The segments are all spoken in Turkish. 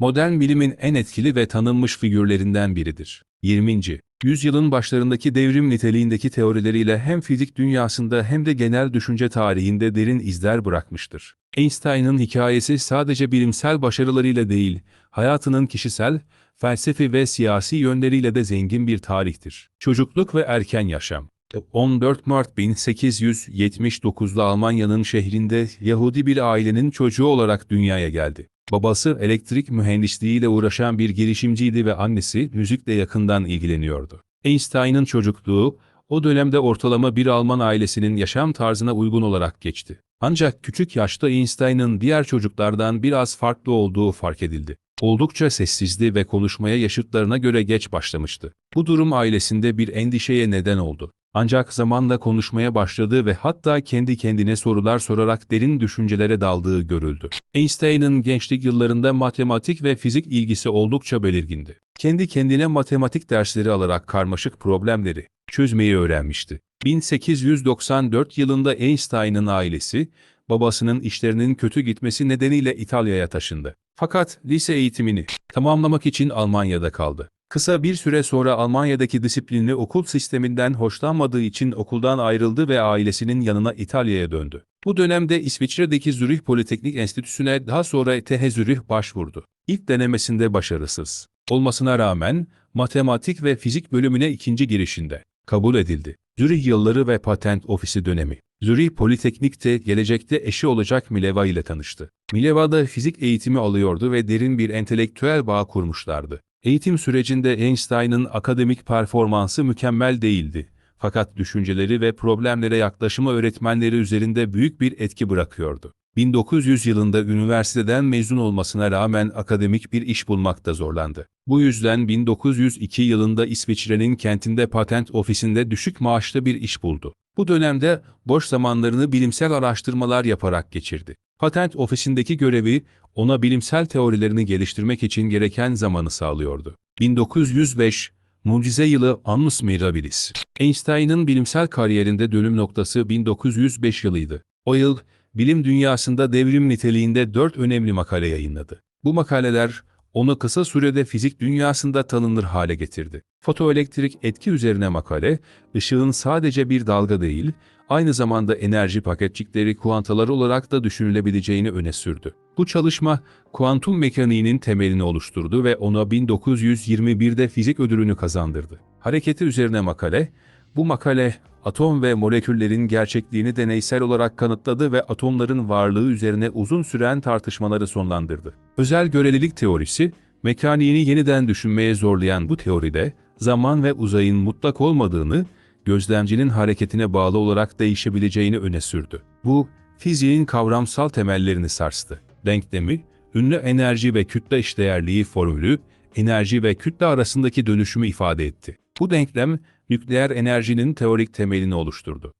Modern bilimin en etkili ve tanınmış figürlerinden biridir. 20. Yüzyılın başlarındaki devrim niteliğindeki teorileriyle hem fizik dünyasında hem de genel düşünce tarihinde derin izler bırakmıştır. Einstein'ın hikayesi sadece bilimsel başarılarıyla değil, hayatının kişisel, felsefi ve siyasi yönleriyle de zengin bir tarihtir. Çocukluk ve erken yaşam 14 Mart 1879'da Almanya'nın şehrinde Yahudi bir ailenin çocuğu olarak dünyaya geldi. Babası elektrik mühendisliğiyle uğraşan bir girişimciydi ve annesi müzikle yakından ilgileniyordu. Einstein'ın çocukluğu, o dönemde ortalama bir Alman ailesinin yaşam tarzına uygun olarak geçti. Ancak küçük yaşta Einstein'ın diğer çocuklardan biraz farklı olduğu fark edildi. Oldukça sessizdi ve konuşmaya yaşıtlarına göre geç başlamıştı. Bu durum ailesinde bir endişeye neden oldu. Ancak zamanla konuşmaya başladığı ve hatta kendi kendine sorular sorarak derin düşüncelere daldığı görüldü. Einstein'ın gençlik yıllarında matematik ve fizik ilgisi oldukça belirgindi. Kendi kendine matematik dersleri alarak karmaşık problemleri çözmeyi öğrenmişti. 1894 yılında Einstein'ın ailesi, babasının işlerinin kötü gitmesi nedeniyle İtalya'ya taşındı. Fakat lise eğitimini tamamlamak için Almanya'da kaldı. Kısa bir süre sonra Almanya'daki disiplinli okul sisteminden hoşlanmadığı için okuldan ayrıldı ve ailesinin yanına İtalya'ya döndü. Bu dönemde İsviçre'deki Zürih Politeknik Enstitüsü'ne daha sonra TH Zürih başvurdu. İlk denemesinde başarısız olmasına rağmen matematik ve fizik bölümüne ikinci girişinde kabul edildi. Zürih yılları ve patent ofisi dönemi. Zürih Politeknik'te gelecekte eşi olacak Mileva ile tanıştı. Mileva da fizik eğitimi alıyordu ve derin bir entelektüel bağ kurmuşlardı. Eğitim sürecinde Einstein'ın akademik performansı mükemmel değildi. Fakat düşünceleri ve problemlere yaklaşımı öğretmenleri üzerinde büyük bir etki bırakıyordu. 1900 yılında üniversiteden mezun olmasına rağmen akademik bir iş bulmakta zorlandı. Bu yüzden 1902 yılında İsviçre'nin kentinde patent ofisinde düşük maaşlı bir iş buldu. Bu dönemde boş zamanlarını bilimsel araştırmalar yaparak geçirdi. Patent ofisindeki görevi ona bilimsel teorilerini geliştirmek için gereken zamanı sağlıyordu. 1905 Mucize yılı Annus Mirabilis. Einstein'ın bilimsel kariyerinde dönüm noktası 1905 yılıydı. O yıl, bilim dünyasında devrim niteliğinde dört önemli makale yayınladı. Bu makaleler, onu kısa sürede fizik dünyasında tanınır hale getirdi. Fotoelektrik etki üzerine makale, ışığın sadece bir dalga değil, aynı zamanda enerji paketçikleri kuantalar olarak da düşünülebileceğini öne sürdü. Bu çalışma, kuantum mekaniğinin temelini oluşturdu ve ona 1921'de fizik ödülünü kazandırdı. Hareketi üzerine makale, bu makale, atom ve moleküllerin gerçekliğini deneysel olarak kanıtladı ve atomların varlığı üzerine uzun süren tartışmaları sonlandırdı. Özel görelilik teorisi, mekaniğini yeniden düşünmeye zorlayan bu teoride, zaman ve uzayın mutlak olmadığını, gözlemcinin hareketine bağlı olarak değişebileceğini öne sürdü. Bu, fiziğin kavramsal temellerini sarstı. Denklemi, ünlü enerji ve kütle eşdeğerliği formülü, enerji ve kütle arasındaki dönüşümü ifade etti. Bu denklem, nükleer enerjinin teorik temelini oluşturdu.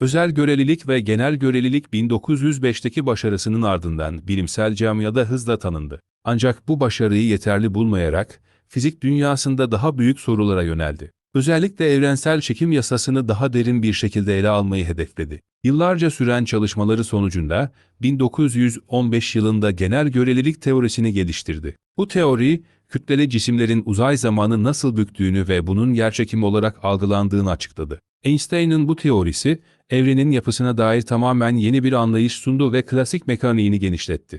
Özel görelilik ve genel görelilik 1905'teki başarısının ardından bilimsel camiada hızla tanındı. Ancak bu başarıyı yeterli bulmayarak, fizik dünyasında daha büyük sorulara yöneldi. Özellikle evrensel çekim yasasını daha derin bir şekilde ele almayı hedefledi. Yıllarca süren çalışmaları sonucunda 1915 yılında genel görelilik teorisini geliştirdi. Bu teori, kütleli cisimlerin uzay zamanı nasıl büktüğünü ve bunun yerçekim olarak algılandığını açıkladı. Einstein'ın bu teorisi, evrenin yapısına dair tamamen yeni bir anlayış sundu ve klasik mekaniğini genişletti.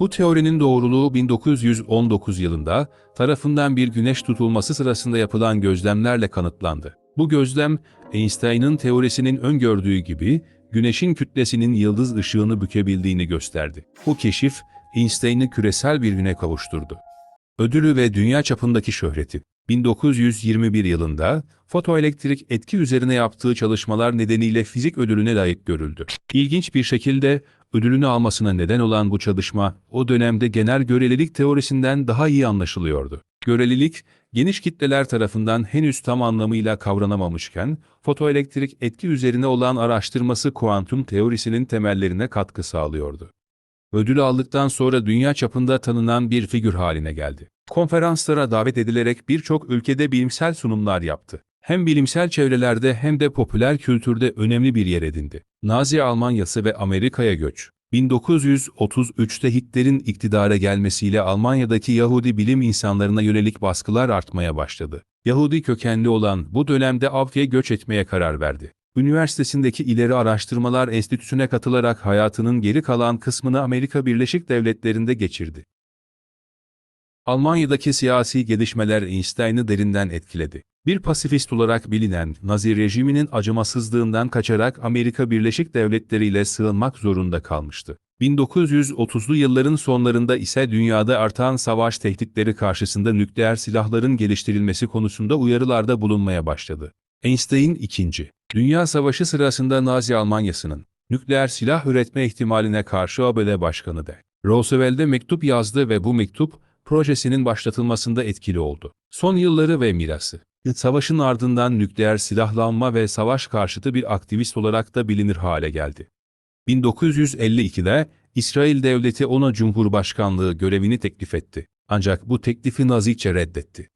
Bu teorinin doğruluğu 1919 yılında tarafından bir güneş tutulması sırasında yapılan gözlemlerle kanıtlandı. Bu gözlem, Einstein'ın teorisinin öngördüğü gibi güneşin kütlesinin yıldız ışığını bükebildiğini gösterdi. Bu keşif, Einstein'ı küresel bir güne kavuşturdu. Ödülü ve dünya çapındaki şöhreti. 1921 yılında fotoelektrik etki üzerine yaptığı çalışmalar nedeniyle fizik ödülüne layık görüldü. İlginç bir şekilde ödülünü almasına neden olan bu çalışma o dönemde genel görelilik teorisinden daha iyi anlaşılıyordu. Görelilik, geniş kitleler tarafından henüz tam anlamıyla kavranamamışken, fotoelektrik etki üzerine olan araştırması kuantum teorisinin temellerine katkı sağlıyordu. Ödülü aldıktan sonra dünya çapında tanınan bir figür haline geldi. Konferanslara davet edilerek birçok ülkede bilimsel sunumlar yaptı. Hem bilimsel çevrelerde hem de popüler kültürde önemli bir yer edindi. Nazi Almanyası ve Amerika'ya göç. 1933'te Hitler'in iktidara gelmesiyle Almanya'daki Yahudi bilim insanlarına yönelik baskılar artmaya başladı. Yahudi kökenli olan bu dönemde Avfya göç etmeye karar verdi. Üniversitesindeki İleri Araştırmalar Enstitüsü'ne katılarak hayatının geri kalan kısmını Amerika Birleşik Devletleri'nde geçirdi. Almanya'daki siyasi gelişmeler Einstein'ı derinden etkiledi. Bir pasifist olarak bilinen Nazi rejiminin acımasızlığından kaçarak Amerika Birleşik Devletleri ile sığınmak zorunda kalmıştı. 1930'lu yılların sonlarında ise dünyada artan savaş tehditleri karşısında nükleer silahların geliştirilmesi konusunda uyarılarda bulunmaya başladı. Einstein 2. Dünya Savaşı sırasında Nazi Almanyası'nın nükleer silah üretme ihtimaline karşı ABD Başkanı de Roosevelt'e mektup yazdı ve bu mektup projesinin başlatılmasında etkili oldu. Son yılları ve mirası. Savaşın ardından nükleer silahlanma ve savaş karşıtı bir aktivist olarak da bilinir hale geldi. 1952'de İsrail devleti ona cumhurbaşkanlığı görevini teklif etti. Ancak bu teklifi nazice reddetti.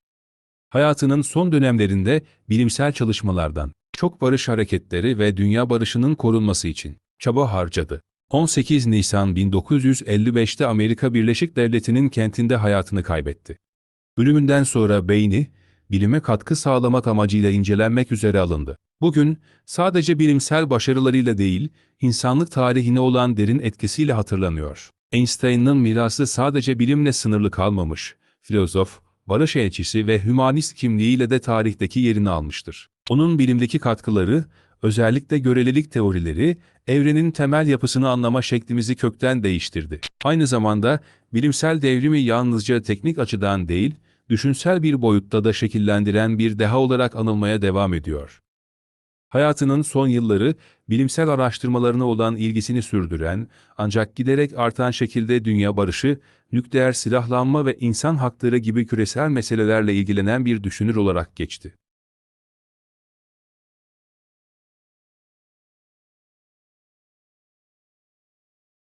Hayatının son dönemlerinde bilimsel çalışmalardan, çok barış hareketleri ve dünya barışının korunması için çaba harcadı. 18 Nisan 1955'te Amerika Birleşik Devletleri'nin kentinde hayatını kaybetti. Ölümünden sonra beyni, bilime katkı sağlamak amacıyla incelenmek üzere alındı. Bugün, sadece bilimsel başarılarıyla değil, insanlık tarihine olan derin etkisiyle hatırlanıyor. Einstein'ın mirası sadece bilimle sınırlı kalmamış, filozof, barış elçisi ve hümanist kimliğiyle de tarihteki yerini almıştır. Onun bilimdeki katkıları, özellikle görelilik teorileri, evrenin temel yapısını anlama şeklimizi kökten değiştirdi. Aynı zamanda, bilimsel devrimi yalnızca teknik açıdan değil, düşünsel bir boyutta da şekillendiren bir deha olarak anılmaya devam ediyor. Hayatının son yılları, bilimsel araştırmalarına olan ilgisini sürdüren, ancak giderek artan şekilde dünya barışı, nükleer silahlanma ve insan hakları gibi küresel meselelerle ilgilenen bir düşünür olarak geçti.